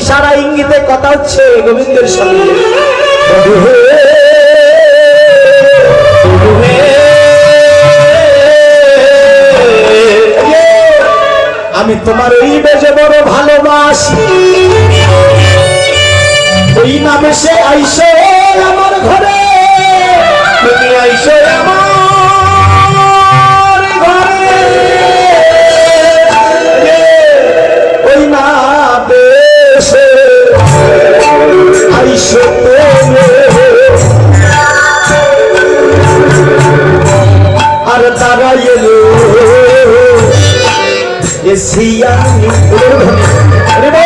ইশারা ইঙ্গিতে কথা হচ্ছে গোবিন্দের সঙ্গে। আমি তোমার এই বেজে বড় ভালোবাসি। এই নামে সে আইসে। Yes, he is.